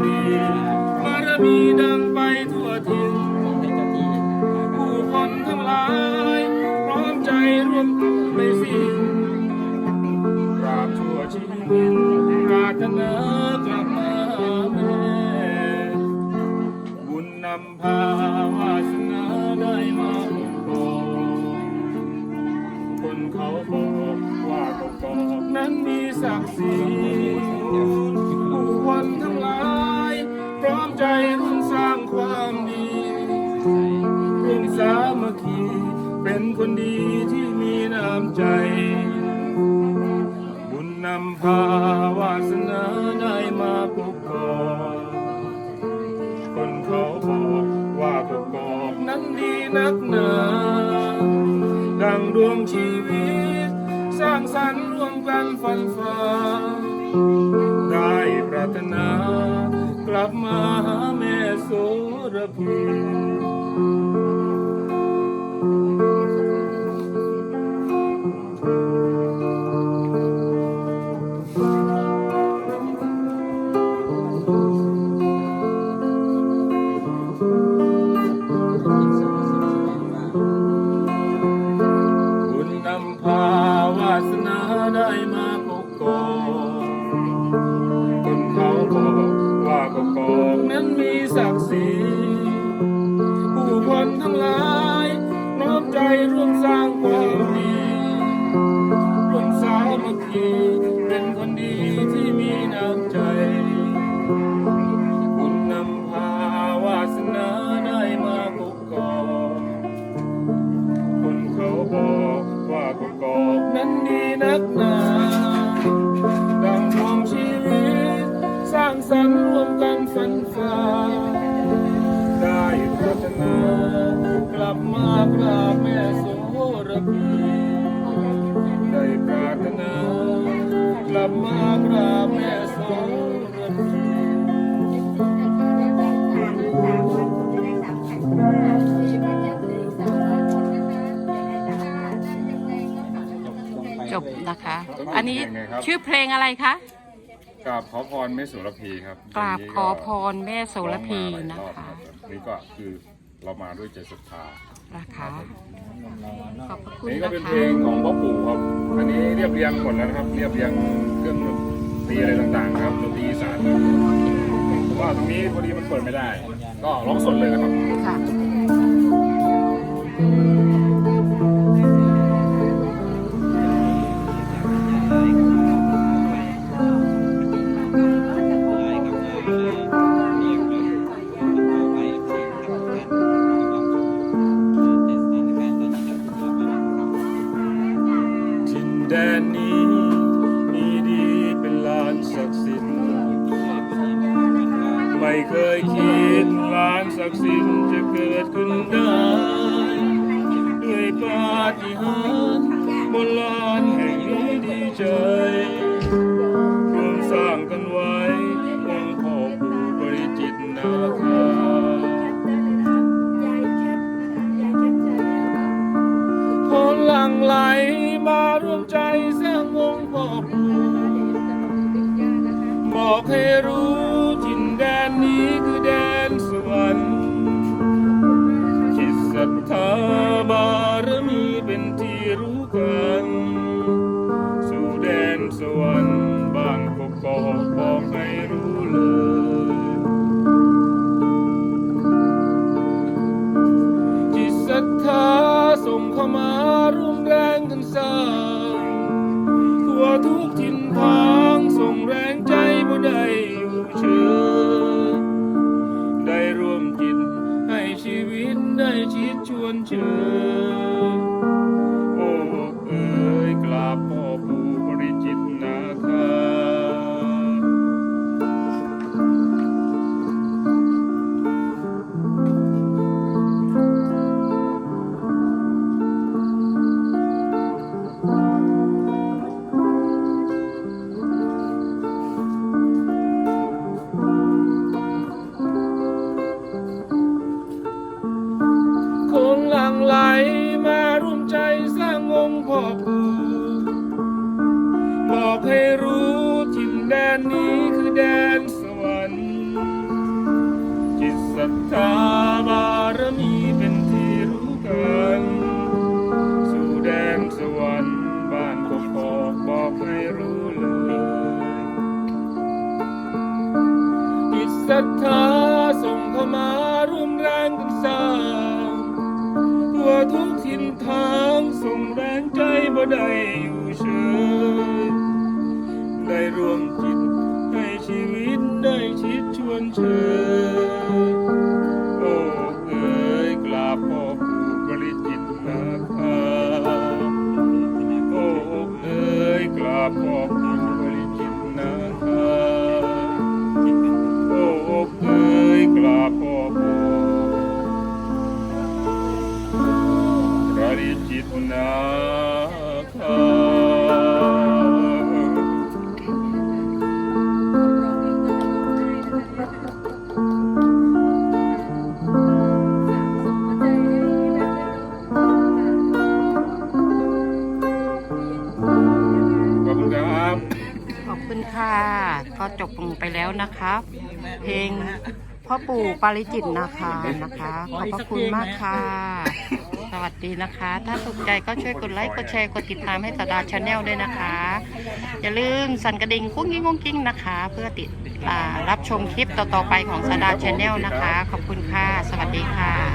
บารมีดังไปทั่วทินผู้คนทั้งหลาย พร้อมใจร่วมกลุ่มไม่สิ้นราบชั่วชีวิตรารถนากลับมาแม่บุญนำพาวาสนาได้มาปกครองคนเขาบอกว่ากกอกนั้นมีศักดิ์ศรีผู้คนทั้ง เป็นคนดีที่มีน้ำใจ บุญนำพาวาสนาได้มาปกครองคนเขาบอกว่าปกกอกนั้นดีนักหนา ดังดวงชีวิต สร้างสรรค์ร่วมกันฝันฝ่าได้ปรารถนา กลับมาหาแม่ ดี นะคะอันนี้ชื่อเพลงอะไรคะ กราบขอพรแม่โสุรพีครับกราบขอพรแม่โสระพีนะร้องมาหลายรอบคะรับนี่ก็คือเรามาด้วยใจศรัทธานะคะขอบพระคุอัณนนี้ก็นะเป็นคะเพลงของพ่อปู่ครับ อันนี้เรียบเรียงหมดแล้วนะครับ เรียบเรียงเครื่องดนตรีอะไรต่างๆนะครับดนตรีอีสานเพราะว่าตรงนี้พอดีมันเปิดไม่ได้ ก็ร้องสดเลยนะครับ ค่ะทิ บอกให้รู้ทินแดนนี้คือแดนสวรรค์จิตศรัทธาบารมีเป็นที่รู้กัน สู่แดนสวรรค์บ้านกกอกบอกให้รู้เลยจิตศรัทธาส่งเข้ามาร่วมแรงกันสร้างทั่วทุกทิศทางส่งแรงใจ ชื้อ ได้รวมจิตให้ชีวิตได้ชิดชวนเชื้อ บอกให้รู้จินแดนนี้คือแดนสวรรค์ จิตศรัทธาบารมีเป็นที่รู้กัน สู่แดนสวรรค์บ้านก็บอกบอกให้รู้เลยจิตศรัทธาส่งพมาร่วมแรงกันสร้างตัวทุกทินทางส่งแรงใจบ่ได้อยู่เฉย ได้รวมจิต ให้ชีวิตได้ชิดชวนเชยโอ้เอ๋ยกราบพ่อผู้บริจิตนาคาโอ้เอ๋ยกราบพ่อผู้บริจิตนาคาโอ้เอ๋ยกราบพ่อผู้บริจิตนาคา ค่ะ ก็จบลงไปแล้วนะครับ เพลงพ่อปู่ปาริจิตนะคะนะคะ ขอบพระคุณมากค่ะ สวัสดีนะคะ ถ้าถูกใจก็ช่วยกดไลค์ กดแชร์ กดติดตามให้สดาชาแนลด้วยนะคะ อย่าลืมสั่นกระดิ่งกุ้งกิ้งกุ้งกิ้งนะคะ เพื่อติดรับชมคลิปต่อๆไปของสดาชาแนลนะคะ ขอบคุณค่ะ สวัสดีค่ะ